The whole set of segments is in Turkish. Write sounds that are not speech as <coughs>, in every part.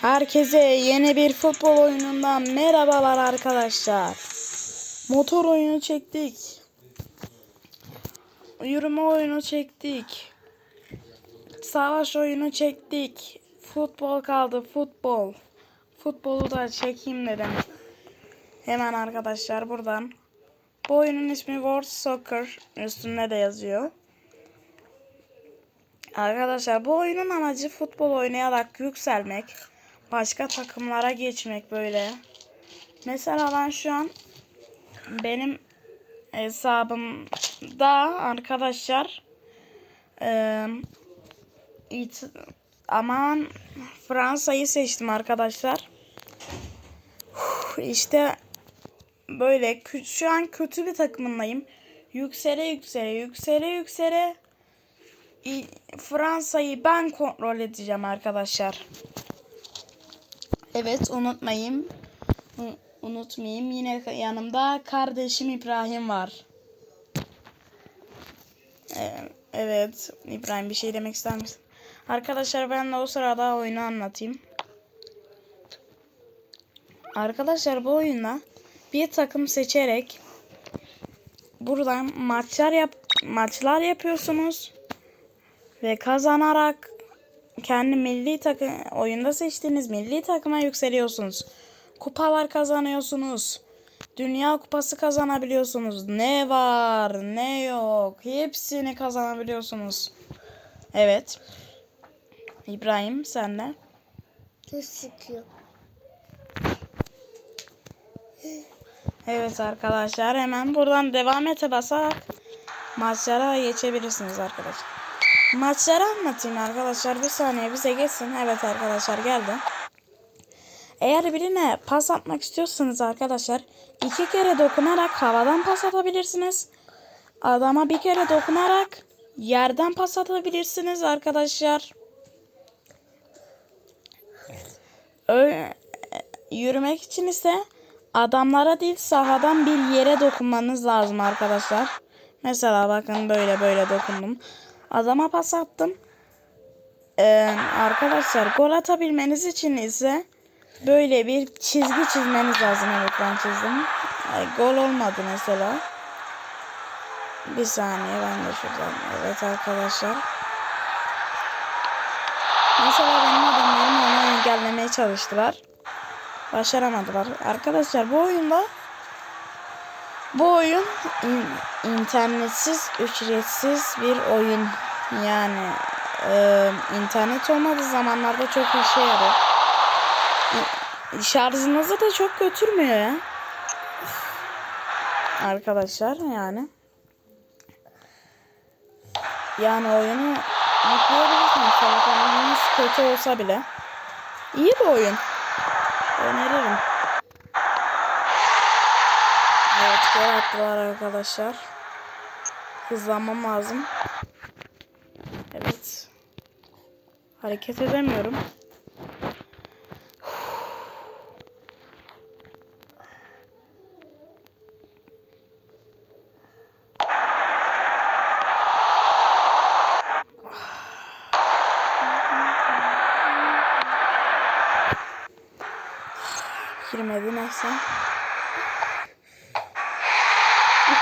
Herkese yeni bir futbol oyunundan merhabalar arkadaşlar. Motor oyunu çektik. Yürüme oyunu çektik. Savaş oyunu çektik. Futbol kaldı futbol. Futbolu da çekeyim dedim. Hemen arkadaşlar buradan. Bu oyunun ismi World Soccer. Üstünde de yazıyor. Arkadaşlar bu oyunun amacı futbol oynayarak yükselmek. Başka takımlara geçmek böyle. Mesela ben şu an benim hesabımda arkadaşlar eee it, aman Fransa'yı seçtim arkadaşlar. Uf, İşte böyle şu an kötü bir takımındayım. Yüksele yüksele yüksele yüksele Fransa'yı ben kontrol edeceğim arkadaşlar. Evet unutmayın. U- Unutmayayım. Yine yanımda kardeşim İbrahim var. Ee, Evet. İbrahim bir şey demek ister misin? Arkadaşlar ben de o sırada oyunu anlatayım. Arkadaşlar bu oyunda bir takım seçerek buradan maçlar yap maçlar yapıyorsunuz ve kazanarak kendi milli takım oyunda seçtiğiniz milli takıma yükseliyorsunuz. Kupalar kazanıyorsunuz. Dünya kupası kazanabiliyorsunuz. Ne var, ne yok. Hepsini kazanabiliyorsunuz. Evet. İbrahim sen de. Tuz sıkıyor. Evet arkadaşlar hemen buradan devam ete basarak maçlara geçebilirsiniz arkadaşlar. Maçları anlatayım arkadaşlar. Bir saniye bize geçsin. Evet arkadaşlar geldi. Eğer birine pas atmak istiyorsanız arkadaşlar iki kere dokunarak havadan pas atabilirsiniz. Adama bir kere dokunarak yerden pas atabilirsiniz arkadaşlar. Öyle, yürümek için ise adamlara değil sahadan bir yere dokunmanız lazım arkadaşlar. Mesela bakın böyle böyle dokundum. Adama pas attım. Ee, arkadaşlar gol atabilmeniz için ise böyle bir çizgi çizmeniz lazım. Evet ben çizdim. Ay, gol olmadı mesela. Bir saniye ben de şuradan. Evet arkadaşlar. Mesela benim adamlarım onu engellemeye çalıştılar. Başaramadılar. Arkadaşlar bu oyunda bu oyun in- internetsiz, ücretsiz bir oyun. Yani e, internet olmadığı zamanlarda çok işe yarıyor. İ- Şarjınızı da çok götürmüyor ya. Arkadaşlar yani. Yani oyunu yükleyebilirsiniz. Telefonunuz kötü olsa bile. İyi bir oyun. Öneririm. Evet gol attılar arkadaşlar. Hızlanmam lazım. Evet. Hareket edemiyorum. Girmedi neyse.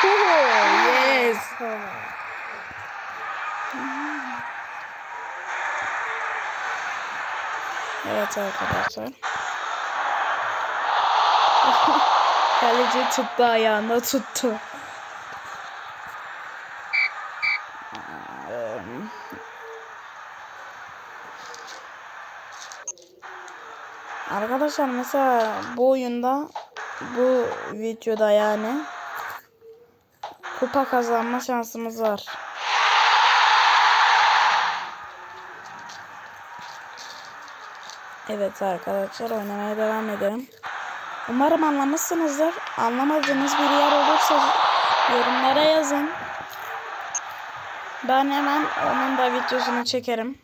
Oh, yes. Evet arkadaşlar. <laughs> Kaleci tuttu ayağında tuttu. Arkadaşlar mesela bu oyunda bu videoda yani kupa kazanma şansımız var. Evet arkadaşlar oynamaya devam edelim. Umarım anlamışsınızdır. Anlamadığınız bir yer olursa yorumlara yazın. Ben hemen onun da videosunu çekerim.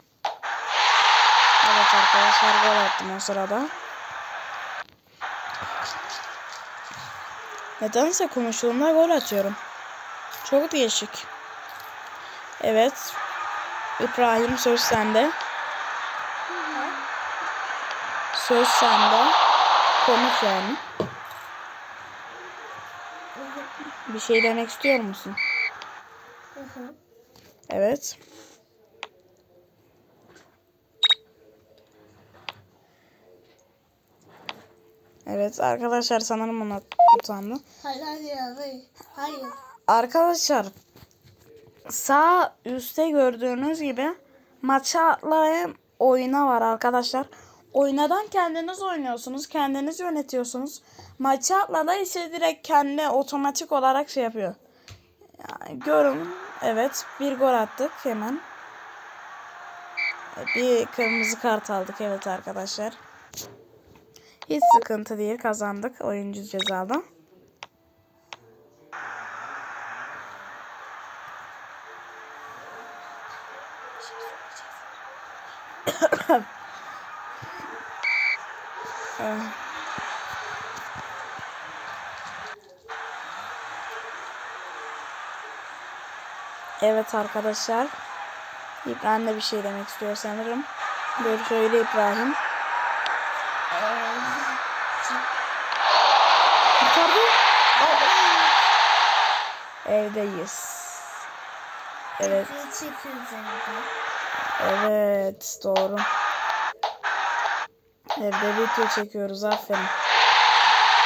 Evet arkadaşlar gol attım o sırada. Nedense konuştuğumda gol atıyorum. Çok değişik. Evet. İbrahim söz sende. Söz sende. Konuş yani. Bir şey demek istiyor musun? Hı hı. Evet. Evet arkadaşlar sanırım ona utandı. Hayır hayır hayır. Hayır. Arkadaşlar sağ üstte gördüğünüz gibi maça atlayan oyuna var arkadaşlar. Oynadan kendiniz oynuyorsunuz. Kendiniz yönetiyorsunuz. Maça atlada ise direkt kendi otomatik olarak şey yapıyor. Yani görün. Evet bir gol attık hemen. Bir kırmızı kart aldık evet arkadaşlar. Hiç sıkıntı değil kazandık oyuncu <coughs> <coughs> <coughs> cezada. Evet arkadaşlar. İbrahim de bir şey demek istiyor sanırım. Dur şöyle İbrahim. Yukarıda. Evdeyiz. Evet. Evet doğru. Evde video çekiyoruz aferin.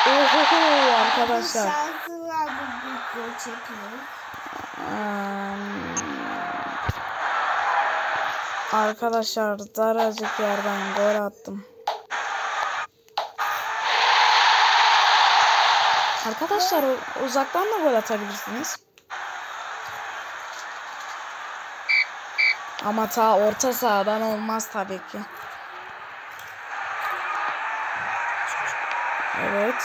Oho arkadaşlar. Şarkılarla video çekiyoruz. Hmm. Arkadaşlar daracık yerden gol attım. Arkadaşlar uzaktan da gol atabilirsiniz. Ama ta orta sahadan olmaz tabii ki. Evet.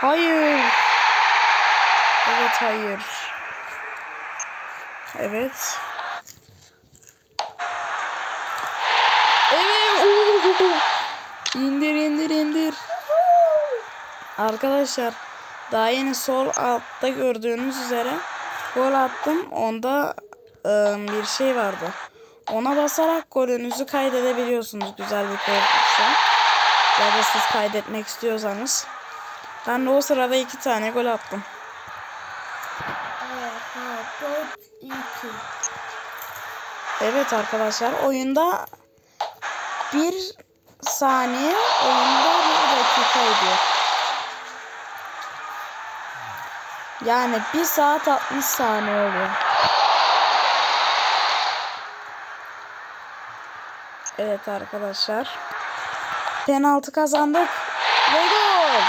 Hayır. Evet hayır. Evet. Evet. İndir indir indir. Arkadaşlar daha yeni sol altta gördüğünüz üzere gol attım. Onda ıı, bir şey vardı. Ona basarak golünüzü kaydedebiliyorsunuz güzel bir golse. Ya da siz kaydetmek istiyorsanız. Ben de o sırada iki tane gol attım. Evet arkadaşlar oyunda bir saniye oyunda bir dakika ediyor. Yani bir saat 60 saniye oluyor. Evet arkadaşlar. Penaltı kazandık. Ve gol.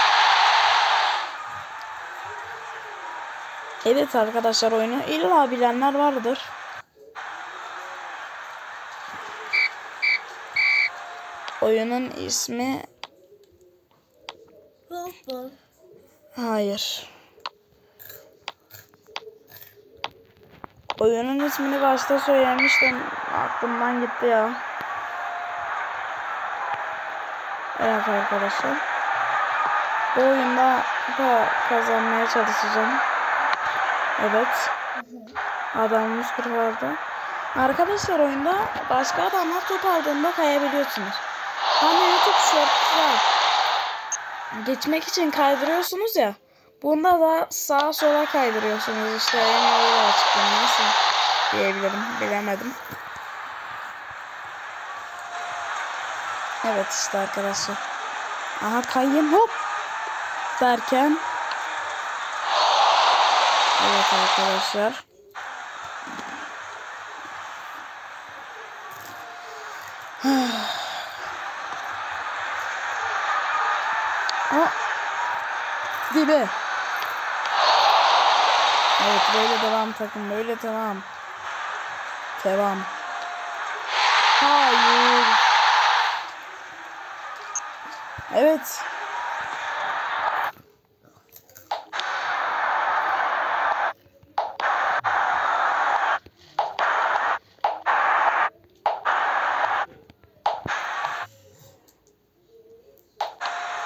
Evet arkadaşlar oyunu illa bilenler vardır. Oyunun ismi hayır. Oyunun ismini başta söylemiştim. Aklımdan gitti ya. Evet arkadaşlar. Bu oyunda kupa kazanmaya çalışacağım. Evet. Adamımız kurtardı. Arkadaşlar oyunda başka adamlar top aldığında kayabiliyorsunuz. Hani YouTube Shorts'ta geçmek için kaydırıyorsunuz ya. Bunda da sağa sola kaydırıyorsunuz. İşte en öyle açıklayayım. Nasıl diyebilirim bilemedim. Evet işte arkadaşlar. Aha kayayım hop derken Evet arkadaşlar. <sighs> Aa, dibe. Evet böyle devam takım böyle devam. Devam. Hayır. Evet.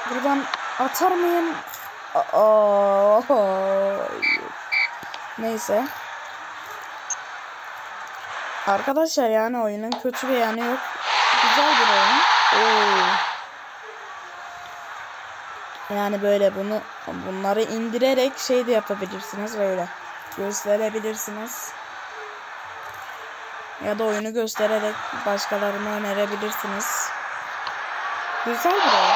Buradan atar mıyım? Aa. Neyse. Arkadaşlar yani oyunun kötü bir yanı yok. Güzel bir oyun. Oo. Yani böyle bunu bunları indirerek şey de yapabilirsiniz böyle. Gösterebilirsiniz. Ya da oyunu göstererek başkalarına önerebilirsiniz. Güzel bir oyun.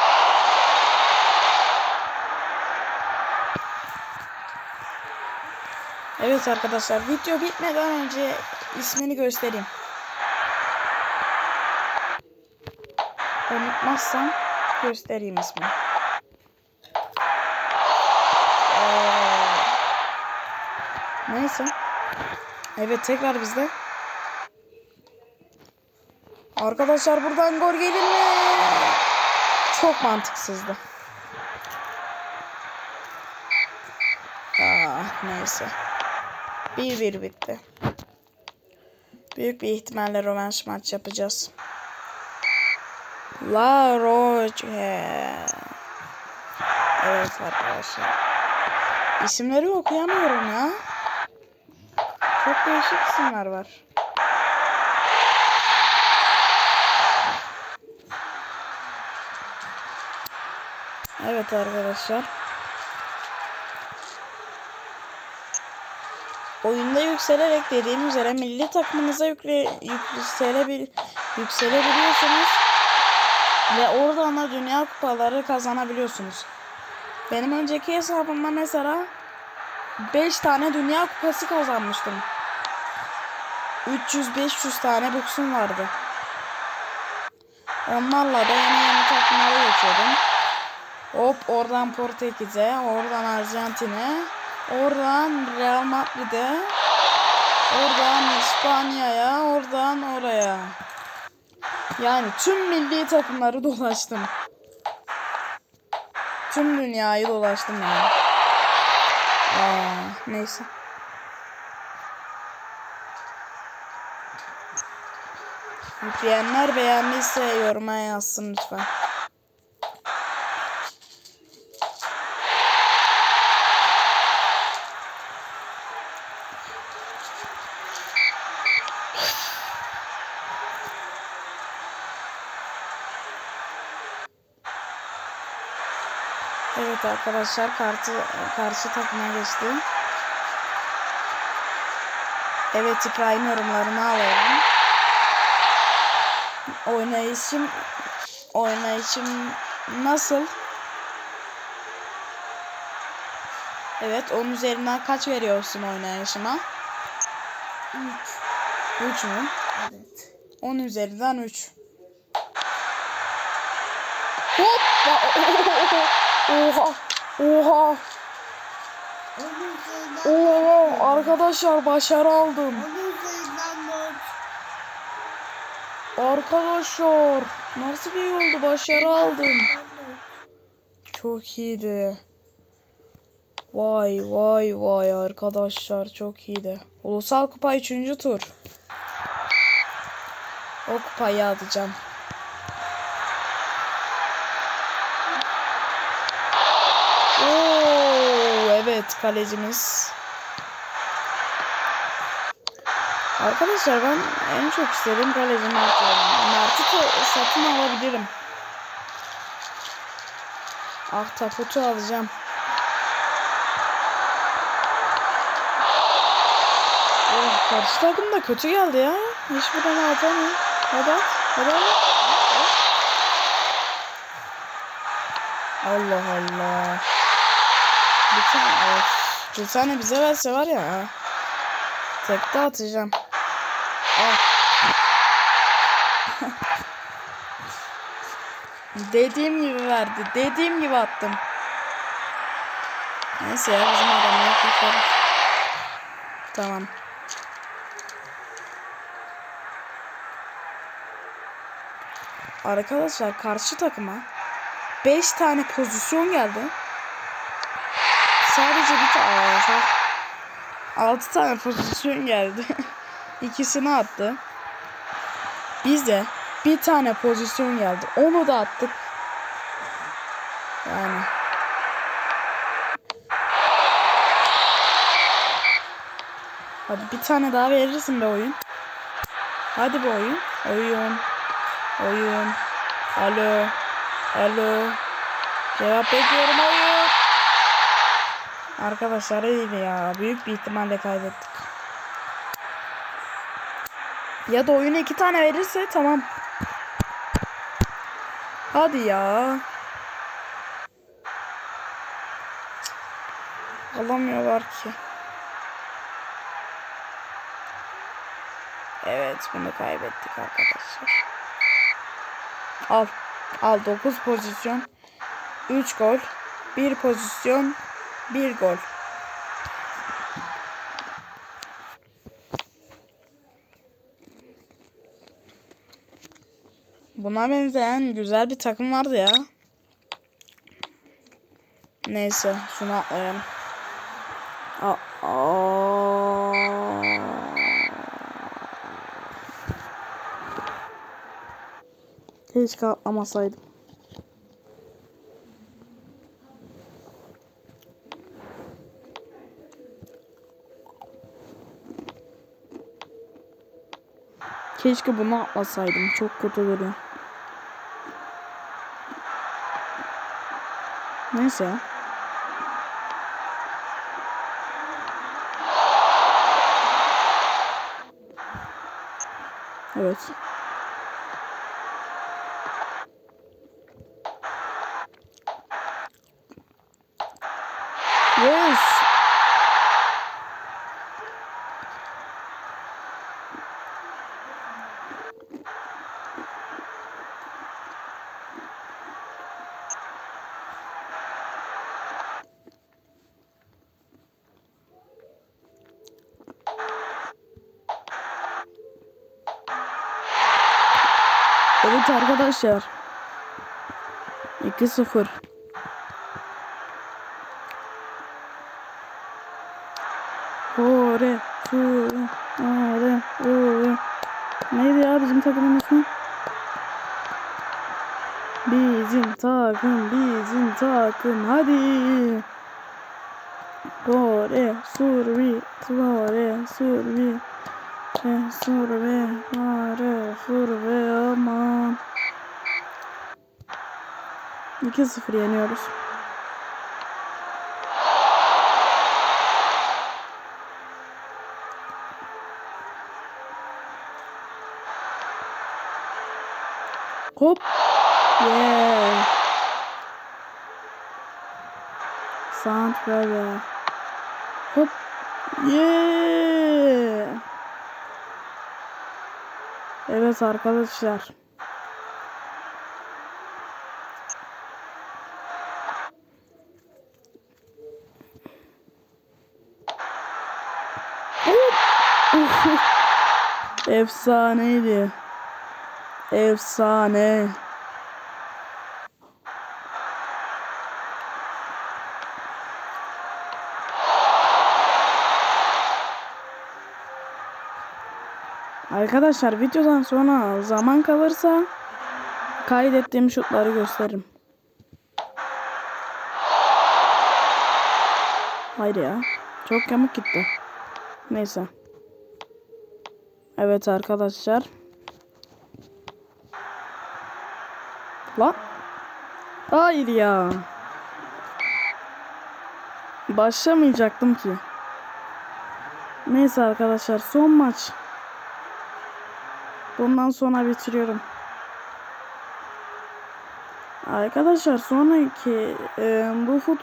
Evet arkadaşlar video bitmeden önce ismini göstereyim. Unutmazsam göstereyim ismini. Neyse. Evet tekrar bizde. Arkadaşlar buradan gol gelir mi? Çok mantıksızdı. Ah neyse. 1-1 bitti. Büyük bir ihtimalle rövanş maç yapacağız. La Roche. Evet arkadaşlar. İsimleri okuyamıyorum ya. Çok değişik isimler var. Evet arkadaşlar. Oyunda yükselerek dediğim üzere milli takımınıza yükle, yükselebil, yükselebiliyorsunuz. Ve oradan da dünya kupaları kazanabiliyorsunuz. Benim önceki hesabımda mesela 5 tane dünya kupası kazanmıştım. 300-500 tane buksum vardı. Onlarla da yeni yeni takımlara geçiyordum. Hop oradan Portekiz'e, oradan Arjantin'e, oradan Real Madrid'e, oradan İspanya'ya, oradan oraya. Yani tüm milli takımları dolaştım. Tüm dünyayı dolaştım yani. Aa, neyse. Yükleyenler beğendiyse yoruma yazsın lütfen. Evet arkadaşlar kartı karşı takıma geçti. Evet İbrahim yorumlarını alalım. Oynayışım oynayışım nasıl? Evet onun üzerinden kaç veriyorsun oynayışıma? 3. 3 mü? Evet. 10 üzerinden 3. Hoppa! <laughs> Oha! Oha! Oha! Arkadaşlar başarı aldım. Arkadaşlar nasıl bir oldu başarı aldım. Çok iyiydi. Vay vay vay arkadaşlar çok iyiydi. Ulusal Kupa 3. tur. O kupayı alacağım. Oo, evet kalecimiz. Arkadaşlar ben en çok istediğim kaleci Mert. Mert'i satın alabilirim. Ahtapot'u alacağım. Oh, karşı takım da kötü geldi ya. Hiçbir tane atamıyor. Hadi at. Hadi at. Allah Allah. Bir tane. Bir tane bize verse var ya. Tekte atacağım. Al. Dediğim gibi verdi. Dediğim gibi attım. Neyse ya bizim adamlar kurtarır. Tamam. Arkadaşlar karşı takıma 5 tane pozisyon geldi. Sadece bir tane 6 tane pozisyon geldi. <laughs> İkisini attı. Bize bir tane pozisyon geldi. Onu da attık. Yani Hadi bir tane daha verirsin be oyun. Hadi be oyun. Oyun. Oyun. Alo. Alo. Cevap bekliyorum hayır. Arkadaşlar iyiydi ya. Büyük bir ihtimalle kaybettik. Ya da oyunu iki tane verirse tamam. Hadi ya. Alamıyorlar ki. Evet bunu kaybettik arkadaşlar. Al. Al 9 pozisyon. 3 gol. 1 pozisyon. 1 gol. Buna benzeyen güzel bir takım vardı ya. Neyse şunu atlayalım. Keşke atlamasaydım. Keşke bunu atlasaydım. Çok kötü duruyor. Neyse. Evet. Yes. Evet arkadaşlar. 2-0. Ore, sure, ore, ore. Neydi ya bizim takımın ismi? Bizim takım, bizim takım. Hadi. Ore, survi, ore, survi. E, survi, ore, survi, aman. 2-0 yeniyoruz. Hop. Yeah. Sound böyle. Hop. Yeah. Evet arkadaşlar. Hop. Efsaneydi. Efsane. Arkadaşlar videodan sonra zaman kalırsa kaydettiğim şutları gösteririm. Hayır ya. Çok yamuk gitti. Neyse. Evet arkadaşlar. Lan. Hayır ya. Başlamayacaktım ki. Neyse arkadaşlar son maç. Bundan sonra bitiriyorum. Arkadaşlar sonraki e, bu fut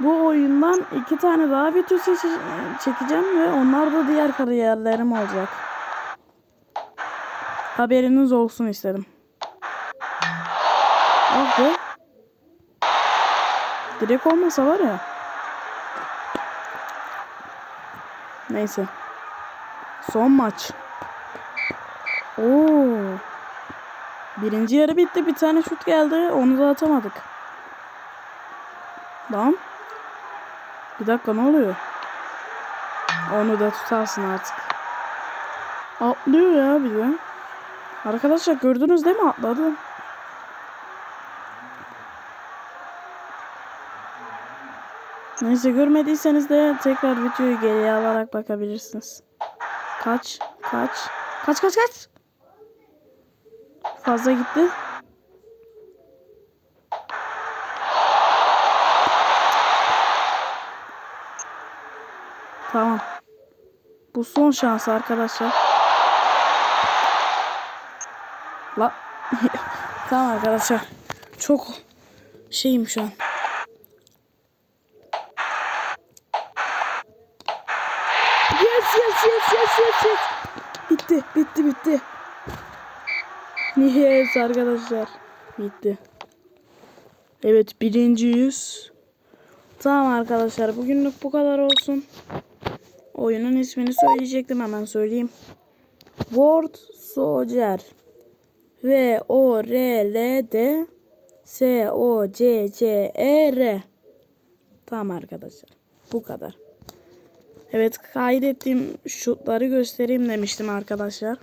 bu oyundan iki tane daha video çekeceğim ve onlar da diğer kariyerlerim olacak. Haberiniz olsun istedim. Ah be. Direkt olmasa var ya. Neyse. Son maç. Oo. Birinci yarı bitti. Bir tane şut geldi. Onu da atamadık. Lan. Bir dakika ne oluyor? Onu da tutarsın artık. Atlıyor ya bir de. Arkadaşlar gördünüz değil mi atladı? Neyse görmediyseniz de tekrar videoyu geriye alarak bakabilirsiniz. Kaç, kaç, kaç, kaç, kaç. Fazla gitti. Tamam. Bu son şans arkadaşlar. La. <laughs> tamam arkadaşlar. Çok şeyim şu an. Yes yes yes yes yes yes. Bitti bitti bitti. Yes arkadaşlar. Bitti. Evet birinci yüz. Tamam arkadaşlar bugünlük bu kadar olsun. Oyunun ismini söyleyecektim hemen söyleyeyim. World Soldier. V O R L D S O C C E R. Tamam arkadaşlar. Bu kadar. Evet kaydettiğim şutları göstereyim demiştim arkadaşlar.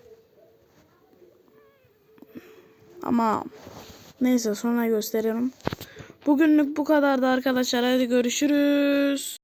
Ama neyse sonra gösteririm. Bugünlük bu kadardı arkadaşlar. Hadi görüşürüz.